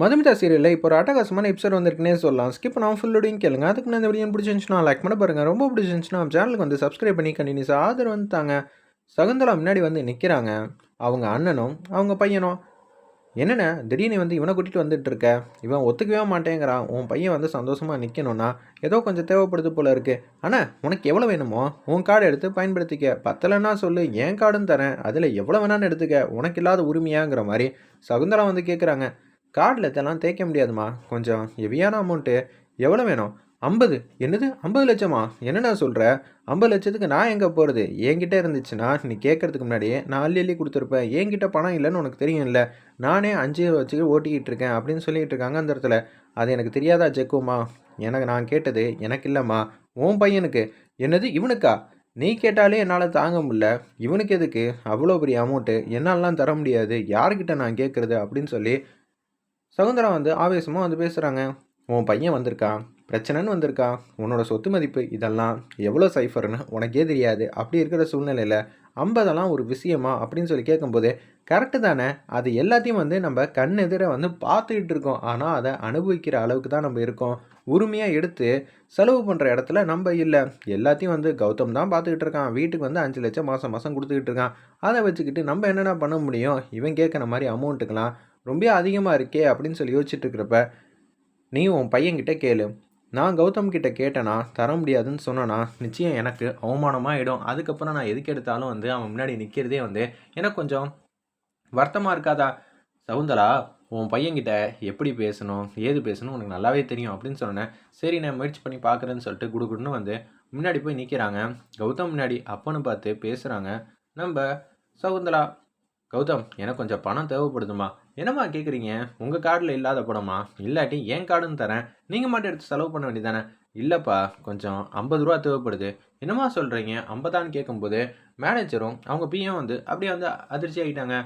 மதுமிதா சீரியலில் இப்போ ஒரு அட்டகாசமான எபிசோட் வந்திருக்குனே சொல்லலாம். ஸ்கிப் பண்ணாமல் ஃபுல்லோடையும் கேளுங்க. அதுக்கு நான் இந்த வீடியோ பிடிச்சிருந்துச்சுன்னா லைக் பண்ண பாருங்கள் ரொம்ப பிடிச்சிருந்துச்சுன்னா நம்ம சேனலுக்கு வந்து சப்ஸ்கிரைப் பண்ணி கண்டினியூஸ் ஆதரவு வந்துட்டாங்க சகுந்தலா முன்னாடி வந்து நிற்கிறாங்க அவங்க அண்ணனும் அவங்க பையனும். என்னென்ன திடீர்னு வந்து இவனை கூட்டிகிட்டு வந்துட்டு இருக்க இவன் ஒத்துக்கவே மாட்டேங்கிறான். உன் பையன் வந்து சந்தோஷமாக நிற்கணும்னா ஏதோ கொஞ்சம் தேவைப்படுது போல இருக்குது அண்ணா உனக்கு எவ்வளோ வேணுமோ உன் கார்டு எடுத்து பயன்படுத்திக்க. பத்தலைன்னா சொல்லு என் கார்டும் தரேன். அதில் எவ்வளோ வேணான்னு எடுத்துக்க. உனக்கு இல்லாத உரிமையாங்கிற மாதிரி சகுந்தலா வந்து கேட்குறாங்க கார்டில் இதெல்லாம் தேய்க்க முடியாதுமா கொஞ்சம் ஹெவியான அமௌண்ட்டு எவ்வளோ வேணும்? ஐம்பது. என்னது? ஐம்பது லட்சமா? என்னடா சொல்கிற ஐம்பது லட்சத்துக்கு நான் எங்கே போகிறது என்கிட்ட இருந்துச்சுன்னா நீ கேட்கறதுக்கு முன்னாடியே நான் அள்ளி அள்ளி கொடுத்துருப்பேன். என்கிட்ட பணம் இல்லைன்னு உனக்கு தெரியும்ல. நானே அஞ்சு வச்சு ஓட்டிக்கிட்டு இருக்கேன் அப்படின்னு சொல்லிட்டு இருக்காங்க அந்த இடத்துல. அது எனக்கு தெரியாதா ஜெக்குமா? எனக்கு நான் கேட்டது எனக்கு இல்லைம்மா. உன் பையனுக்கு. என்னது? இவனுக்கா? நீ கேட்டாலே என்னால் தாங்க முடியல. இவனுக்கு எதுக்கு? அவ்வளோ பெரிய அமௌண்ட்டு என்னாலலாம் தர முடியாது. யார்கிட்ட நான் கேட்குறது அப்படின்னு சொல்லி சகுந்தரா வந்து ஆவேசமாக வந்து பேசுகிறாங்க உன் பையன் வந்திருக்கான் பிரச்சனைன்னு வந்திருக்கான் உன்னோட சொத்து மதிப்பு இதெல்லாம் எவ்வளோ சைஃபர்னு உனக்கே தெரியாது. அப்படி இருக்கிற சூழ்நிலையில் ஐம்பதெல்லாம் ஒரு விஷயமா அப்படின்னு சொல்லி கேட்கும்போது கரெக்டு தானே? அது எல்லாத்தையும் வந்து நம்ம கண் எதிர வந்து பார்த்துக்கிட்டு இருக்கோம். ஆனால் அதை அனுபவிக்கிற அளவுக்கு தான் நம்ம இருக்கோம். உரிமையாக எடுத்து செலவு பண்ணுற இடத்துல நம்ம இல்லை. எல்லாத்தையும் வந்து கௌதம் தான் பார்த்துக்கிட்டு இருக்கான். வீட்டுக்கு வந்து அஞ்சு லட்சம் மாதம் மாதம் கொடுத்துக்கிட்டு இருக்கான். அதை வச்சுக்கிட்டு நம்ம என்னென்ன பண்ண முடியும்? இவன் கேட்குற மாதிரி அமௌண்ட்டுக்கெலாம் ரொம்ப அதிகமாக இருக்கே அப்படின்னு சொல்லி யோசிச்சுட்டு இருக்கிறப்ப நீ உன் பையன்கிட்ட கேளு. நான் கௌதம் கிட்ட கேட்டேன்னா தர முடியாதுன்னு சொன்னனா நிச்சயம் எனக்கு அவமானமாகிடும் அதுக்கப்புறம் நான் எதுக்கு எடுத்தாலும் வந்து அவன் முன்னாடி நிற்கிறதே வந்து எனக்கு கொஞ்சம் வருத்தமாக இருக்காதா? சவுந்தரா உன் பையன்கிட்ட எப்படி பேசணும்? ஏது பேசணும்? உனக்கு நல்லாவே தெரியும் அப்படின்னு சொன்னேன் சரி நான் முயற்சி பண்ணி பார்க்குறேன்னு சொல்லிட்டு குடுகுடுன்னு வந்து முன்னாடி போய் நிற்கிறாங்க கௌதம் முன்னாடி அப்பன்னு பார்த்து பேசுகிறாங்க நம்ம சகுந்தலா கௌதம் எனக்கு கொஞ்சம் பணம் தேவைப்படுதுமா. என்னம்மா கேட்குறீங்க உங்கள் கார்டில் இல்லாத பணமா? இல்லாட்டி என் கார்டுன்னு தரேன். நீங்கள் மட்டும் எடுத்து செலவு பண்ண வேண்டியதானே இல்லைப்பா கொஞ்சம் ஐம்பது ரூபா தேவைப்படுது. என்னம்மா சொல்கிறீங்க ஐம்பதான்னு கேட்கும்போது மேனேஜரும் அவங்க பிஎம் வந்து அப்படியே வந்து அதிர்ச்சி ஆகிட்டாங்க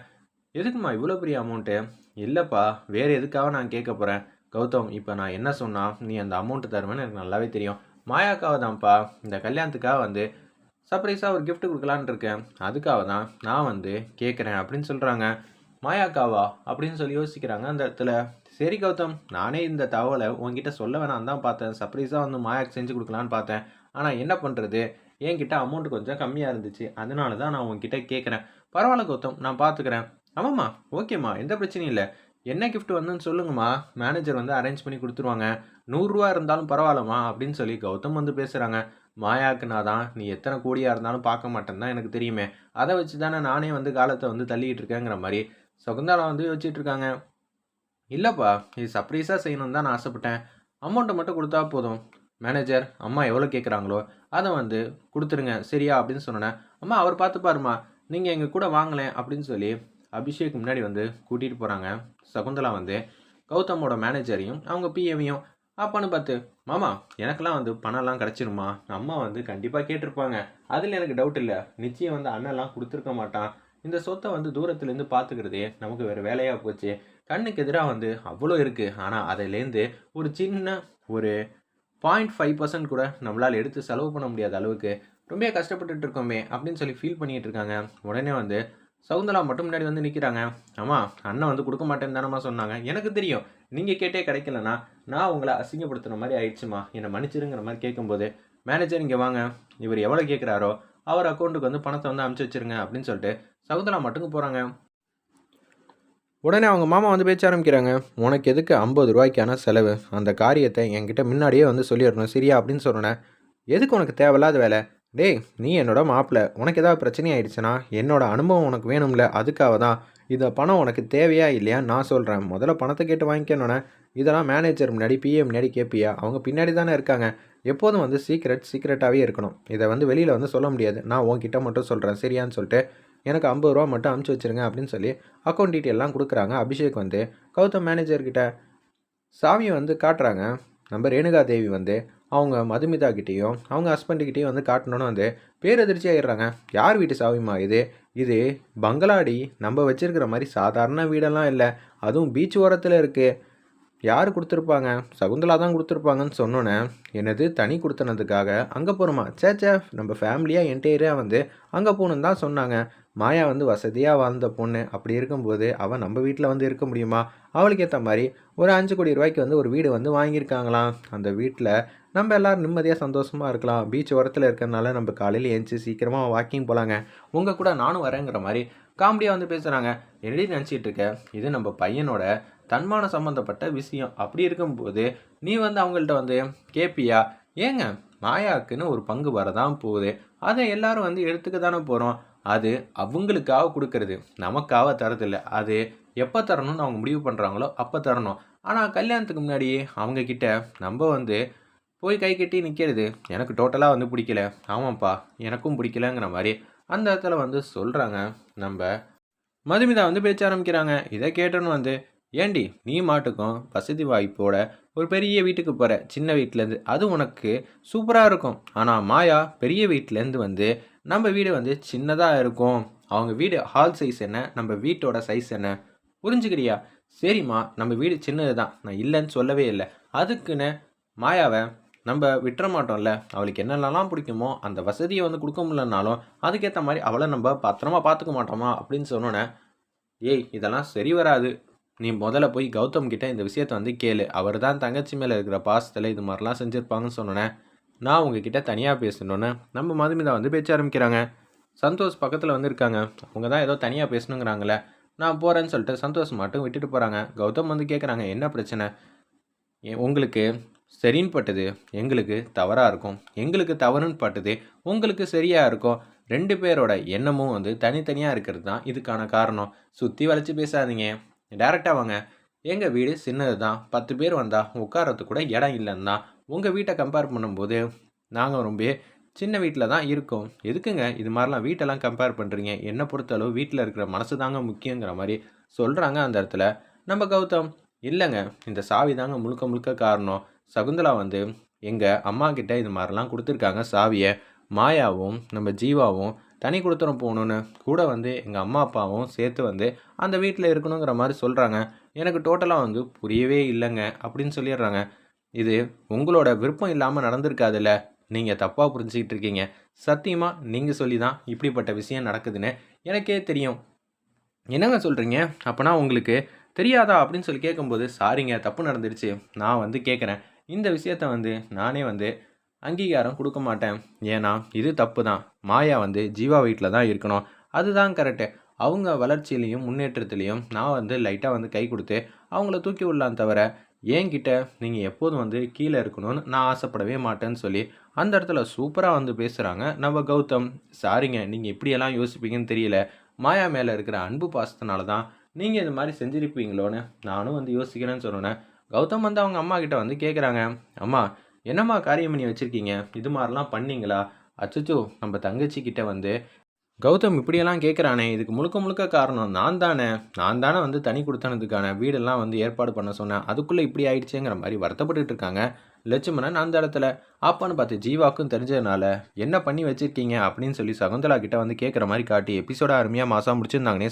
எதுக்குமா இவ்வளோ பெரிய அமௌண்ட்டு இல்லைப்பா வேறு எதுக்காக நான் கேட்க போகிறேன் கௌதம் இப்போ நான் என்ன சொன்னால் நீ அந்த அமௌண்ட்டு தருவேன்னு எனக்கு நல்லாவே தெரியும். மாயாக்காவை தான்ப்பா இந்த கல்யாணத்துக்காக வந்து சர்ப்ரைஸாக ஒரு கிஃப்ட் கொடுக்கலான் இருக்கேன். அதுக்காக தான் நான் வந்து கேட்குறேன் அப்படின்னு சொல்கிறாங்க மாயாக்காவா? அப்படின்னு சொல்லி யோசிக்கிறாங்க அந்த இடத்துல. சரி கௌதம் நானே இந்த தகவலை உங்ககிட்ட சொல்ல வேணாம் தான் பார்த்தேன். சர்ப்ரைஸாக வந்து மாயாக்கு செஞ்சு கொடுக்கலான்னு பார்த்தேன். ஆனால் என்ன பண்ணுறது என்கிட்ட அமௌண்ட் கொஞ்சம் கம்மியாக இருந்துச்சு. அதனால தான் நான் உங்ககிட்ட கேட்குறேன் பரவாயில்ல கௌதம் நான் பார்த்துக்கிறேன் ஆமாம்மா ஓகேம்மா எந்த பிரச்சனையும் இல்லை. என்ன கிஃப்ட் வந்துன்னு சொல்லுங்கம்மா. மேனேஜர் வந்து அரேஞ்ச் பண்ணி கொடுத்துருவாங்க. நூறுரூவா இருந்தாலும் பரவாயில்லம்மா அப்படின்னு சொல்லி கௌதம் வந்து பேசுகிறாங்க மாயாக்குனா தான் நீ எத்தனை கோடியாக இருந்தாலும் பார்க்க மாட்டேன்னு தான் எனக்கு தெரியுமே. அதை வச்சு தானே நானே வந்து காலத்தை வந்து தள்ளிக்கிட்டு இருக்கேங்கிற மாதிரி சகுந்தாலா வந்து யோசிச்சுட்டு இருக்காங்க. இல்லைப்பா இது சர்ப்ரைஸாக செய்யணும்னு தான் நான் ஆசைப்பட்டேன். அமௌண்ட்டை மட்டும் கொடுத்தா போதும். மேனேஜர் அம்மா எவ்வளோ கேட்குறாங்களோ அதை வந்து கொடுத்துருங்க சரியா? அப்படின்னு சொன்னேன் அம்மா அவர் பார்த்துப்பாருமா நீங்கள் எங்கள் கூட வாங்கலேன் அப்படின்னு சொல்லி அபிஷேக் முன்னாடி வந்து கூட்டிகிட்டு போகிறாங்க சகுந்தலா வந்து கௌதமோட மேனேஜரையும் அவங்க பிஏவையும் அப்பான்னு பார்த்து மாமா எனக்கெல்லாம் வந்து பணம்லாம் கிடச்சிருமா அம்மா வந்து கண்டிப்பாக கேட்டிருப்பாங்க. அதில் எனக்கு டவுட் இல்லை. நிச்சயம் வந்து அண்ணன்லாம் கொடுத்துருக்க மாட்டான். இந்த சொத்தை வந்து தூரத்துலேருந்து பார்த்துக்கிறதே நமக்கு வேறு வேலையாக போச்சு. கண்ணுக்கு எதிராக வந்து அவ்வளோ இருக்குது ஆனால் அதிலேருந்து ஒரு சின்ன ஒரு பாயிண்ட் ஃபைவ் பர்சன்ட் கூட நம்மளால் எடுத்து செலவு பண்ண முடியாத அளவுக்கு ரொம்ப கஷ்டப்பட்டுட்டு இருக்கோமே அப்படின்னு சொல்லி ஃபீல் பண்ணிகிட்டு இருக்காங்க. உடனே வந்து சவுந்தலா மட்டும் முன்னாடி வந்து நிற்கிறாங்க ஆமாம் அண்ணன் வந்து கொடுக்க மாட்டேன்னு தானம்மா சொன்னாங்க. எனக்கு தெரியும். நீங்கள் கேட்டே கிடைக்கலனா நான் உங்களை அசிங்கப்படுத்துன மாதிரி ஆயிடுச்சுமா? என்னை மன்னிச்சிருங்கிற மாதிரி கேட்கும்போது மேனேஜர் இங்கே வாங்க. இவர் எவ்வளோ கேட்குறாரோ அவர் அக்கௌண்ட்டுக்கு வந்து பணத்தை வந்து அமுச்சு வச்சிருங்க அப்படின்னு சொல்லிட்டு சகுந்தலா மட்டும் போகிறாங்க உடனே அவங்க மாமா வந்து பேச்ச ஆரம்பிக்கிறாங்க. உனக்கு எதுக்கு ஐம்பது ரூபாய்க்கான செலவு? அந்த காரியத்தை என்கிட்ட முன்னாடியே வந்து சொல்லிடணும் சரியா? அப்படின்னு சொன்னேன் எதுக்கு உனக்கு தேவையில்லாத வேலை? டேய் நீ என்னோட மாப்பிள்ள உனக்கு ஏதாவது பிரச்சனை ஆயிடுச்சுன்னா என்னோட அனுபவம் உனக்கு வேணும்ல. அதுக்காக தான் இதை பணம் உனக்கு தேவையா இல்லையா? நான் சொல்கிறேன் முதல்ல பணத்தை கேட்டு வாங்கிக்கணுன்னே இதெல்லாம் மேனேஜர் முன்னாடி பிஎம் முன்னாடி கேட்பியா அவங்க பின்னாடி தானே இருக்காங்க. எப்போதும் வந்து சீக்ரெட் சீக்ரெட்டாகவே இருக்கணும். இதை வந்து வெளியில் வந்து சொல்ல முடியாது. நான் உன்கிட்ட மட்டும் சொல்கிறேன் சரியான்னு சொல்லிட்டு எனக்கு ஐம்பது ரூபா மட்டும் அனுப்பிச்சி வச்சிருங்க அப்படின்னு சொல்லி அக்கௌண்ட் டீட்டெயிலாம் கொடுக்குறாங்க அபிஷேக் வந்து. கௌதம் மேனேஜர்கிட்ட சாமியை வந்து காட்டுறாங்க. நம்ம ரேணுகா தேவி வந்து அவங்க மதுமிதா கிட்டேயும் அவங்க ஹஸ்பண்டுக்கிட்டேயும் வந்து காட்டணுன்னு வந்து பேரதிர்ச்சி ஆகிடுறாங்க யார் வீட்டு சாவியமா இது? இது பங்களாடி நம்ம வச்சிருக்கிற மாதிரி சாதாரண வீடெல்லாம் இல்லை. அதுவும் பீச் ஓரத்தில் இருக்குது யார் கொடுத்துருப்பாங்க? சகுந்தலா தான் கொடுத்துருப்பாங்கன்னு சொன்னோன்னே எனது தனி கொடுத்தனதுக்காக அங்கே போகிறோமா சே சே நம்ம ஃபேமிலியாக என்டையராக வந்து அங்கே போகணுன்னு தான் சொன்னாங்க. மாயா வந்து வசதியாக வாழ்ந்த பொண்ணு. அப்படி இருக்கும்போது அவன் நம்ம வீட்டில் வந்து இருக்க முடியுமா? அவளுக்கு ஏற்ற மாதிரி ஒரு அஞ்சு கோடி ரூபாய்க்கு வந்து ஒரு வீடு வந்து வாங்கியிருக்காங்களாம். அந்த வீட்டில் நம்ம எல்லோரும் நிம்மதியாக சந்தோஷமாக இருக்கலாம். பீச் ஓரத்தில் இருக்கிறதுனால நம்ம காலையில் ஏஞ்சி சீக்கிரமாக வாக்கிங் போகலாங்க உங்கள் கூட நானும் வரேங்கிற மாதிரி காமெடியாக வந்து பேசுகிறாங்க என்னடி நினச்சிட்டு இருக்க? இது நம்ம பையனோட தன்மான சம்மந்தப்பட்ட விஷயம். அப்படி இருக்கும்போது நீ வந்து அவங்கள்ட்ட வந்து கேப்பியா ஏங்க மாயாக்குன்னு ஒரு பங்கு வரதான் போகுது. அதை எல்லாரும் வந்து எடுத்துக்க தானே போகிறோம் அது அவங்களுக்காக கொடுக்கறது. நமக்காக தரதில்ல. அது எப்போ தரணும்னு அவங்க முடிவு பண்ணுறாங்களோ அப்போ தரணும். ஆனால் கல்யாணத்துக்கு முன்னாடி அவங்கக்கிட்ட நம்ம வந்து போய் கை கட்டி நிற்கிறது எனக்கு டோட்டலாக வந்து பிடிக்கல. ஆமாப்பா எனக்கும் பிடிக்கலங்கிற மாதிரி அந்த இடத்துல வந்து சொல்கிறாங்க நம்ம மதுமிதா வந்து பேச்ச ஆரம்பிக்கிறாங்க. இதை கேட்டோன்னு வந்து ஏண்டி நீ மாட்டுக்கும் வசதி வாய்ப்போட ஒரு பெரிய வீட்டுக்கு போகிற சின்ன வீட்டிலேருந்து அது உனக்கு சூப்பராக இருக்கும். ஆனால் மாயா பெரிய வீட்டிலேருந்து வந்து நம்ம வீடு வந்து சின்னதாக இருக்கும். அவங்க வீடு ஹால் சைஸ் என்ன? நம்ம வீட்டோட சைஸ் என்ன? புரிஞ்சுக்கிறியா? சரிம்மா நம்ம வீடு சின்னது தான் நான் இல்லைன்னு சொல்லவே இல்லை. அதுக்குன்னு மாயாவை நம்ம விட்டுற மாட்டோம்ல. அவளுக்கு என்னென்னலாம் பிடிக்குமோ அந்த வசதியை வந்து கொடுக்க முடியலனாலும் அதுக்கேற்ற மாதிரி அவளை நம்ம பத்திரமா பார்த்துக்க மாட்டோமா அப்படின்னு சொன்னோன்னே ஏய் இதெல்லாம் சரி வராது. நீ முதல்ல போய் கௌதம் கிட்டே இந்த விஷயத்த வந்து கேளு. அவர் தான் தங்கச்சி மேலே இருக்கிற பாசத்தில் இது மாதிரிலாம் செஞ்சுருப்பாங்கன்னு சொன்னோன்னே நான் உங்ககிட்ட தனியாக பேசணுன்னு நம்ம மதுமிதா வந்து பேச்ச ஆரம்பிக்கிறாங்க. சந்தோஷ் பக்கத்தில் வந்து இருக்காங்க. அவங்க தான் ஏதோ தனியாக பேசணுங்கிறாங்களே நான் போகிறேன்னு சொல்லிட்டு சந்தோஷ் மட்டும் விட்டுட்டு போகிறாங்க கௌதம் வந்து கேட்குறாங்க என்ன பிரச்சனை? ஏ- உங்களுக்கு சரின்னு பட்டது எங்களுக்கு தவறாக இருக்கும். எங்களுக்கு தவறுன்னு பட்டது உங்களுக்கு சரியாக இருக்கும் ரெண்டு பேரோட எண்ணமும் வந்து தனித்தனியாக இருக்கிறது தான் இதுக்கான காரணம். சுற்றி வளைச்சி பேசாதீங்க. டேரெக்டாக வாங்க. எங்கள் வீடு சின்னது தான். பத்து பேர் வந்தால் உட்காரத்து கூட இடம் இல்லைன்னு தான். உங்கள் வீட்டை கம்பேர் பண்ணும்போது நாங்கள் ரொம்ப சின்ன வீட்டில் தான் இருக்கோம். எதுக்குங்க இது மாதிரிலாம் வீட்டெல்லாம் கம்பேர் பண்ணுறீங்க என்னை பொறுத்தளவு வீட்டில் இருக்கிற மனசு தாங்க முக்கியங்கிற மாதிரி சொல்கிறாங்க அந்த இடத்துல. நம்ம கௌதம். இல்லைங்க. இந்த சாவி தாங்க முழுக்க முழுக்க காரணம். சகுந்தலா வந்து எங்கள் அம்மா கிட்ட இது மாதிரிலாம் கொடுத்துருக்காங்க. சாவியை மாயாவும் நம்ம ஜீவாவும் தனி கொடுத்துரும் போகணுன்னு கூட வந்து எங்கள் அம்மா அப்பாவும் சேர்த்து வந்து அந்த வீட்டில் இருக்கணுங்கிற மாதிரி சொல்கிறாங்க எனக்கு டோட்டலாக வந்து புரியவே இல்லைங்க அப்படின்னு சொல்லிடுறாங்க. இது உங்களோட விருப்பம் இல்லாமல் நடந்திருக்காதுல்ல. நீங்கள் தப்பாக புரிஞ்சுக்கிட்டு இருக்கீங்க. சத்தியமாக நீங்கள் சொல்லி தான் இப்படிப்பட்ட விஷயம் நடக்குதுன்னு எனக்கே தெரியும். என்னங்க சொல்கிறீங்க அப்போனா உங்களுக்கு தெரியாதா அப்படின்னு சொல்லி கேட்கும்போது சாரிங்க தப்பு நடந்துருச்சு. நான் வந்து கேட்குறேன் இந்த விஷயத்த வந்து நானே வந்து அங்கீகாரம் கொடுக்க மாட்டேன். ஏன்னா இது தப்பு தான். மாயா வந்து ஜீவா வீட்டில் தான் இருக்கணும். அதுதான் கரெக்டு அவங்க வளர்ச்சியிலையும் முன்னேற்றத்துலேயும் நான் வந்து லைட்டாக வந்து கை கொடுத்து அவங்கள தூக்கி விடலாம் தவிர என்கிட்ட நீங்கள் எப்போதும் வந்து கீழே இருக்கணும்னு நான் ஆசைப்படவே மாட்டேன்னு சொல்லி அந்த இடத்துல சூப்பராக வந்து பேசுகிறாங்க நம்ம கௌதம் சாரிங்க நீங்கள் இப்படியெல்லாம் யோசிப்பீங்கன்னு தெரியல. மாயா மேலே இருக்கிற அன்பு பாசத்தினால தான் நீங்கள் இது மாதிரி செஞ்சுருப்பீங்களோன்னு நானும் வந்து யோசிக்கிறேன்னு சொன்னேன். கௌதம் வந்து அவங்க அம்மா கிட்ட வந்து கேட்குறாங்க அம்மா என்னம்மா காரியம் பண்ணி வச்சுருக்கீங்க? இது மாதிரிலாம் பண்ணீங்களா? அச்சச்சோ நம்ம தங்கச்சி கிட்ட வந்து கௌதம் இப்படியெல்லாம் கேட்குறானே இதுக்கு முழுக்க முழுக்க காரணம் நான் தானே. நான் தானே வந்து தனி கொடுத்தனதுக்கான வீடெல்லாம் வந்து ஏற்பாடு பண்ண சொன்னேன். அதுக்குள்ளே இப்படி ஆயிடுச்சேங்கிற மாதிரி வருத்தப்பட்டுட்டு இருக்காங்க. லட்சுமணன் அந்த இடத்துல ஆப்பான்னு பார்த்து ஜீவாக்கும் தெரிஞ்சதுனால என்ன பண்ணி வச்சிருக்கீங்க? அப்படின்னு சொல்லி சகுந்தலா கிட்ட வந்து கேட்குற மாதிரி காட்டி எபிசோட அருமையாக மாதம் முடிச்சிருந்தாங்கன்னே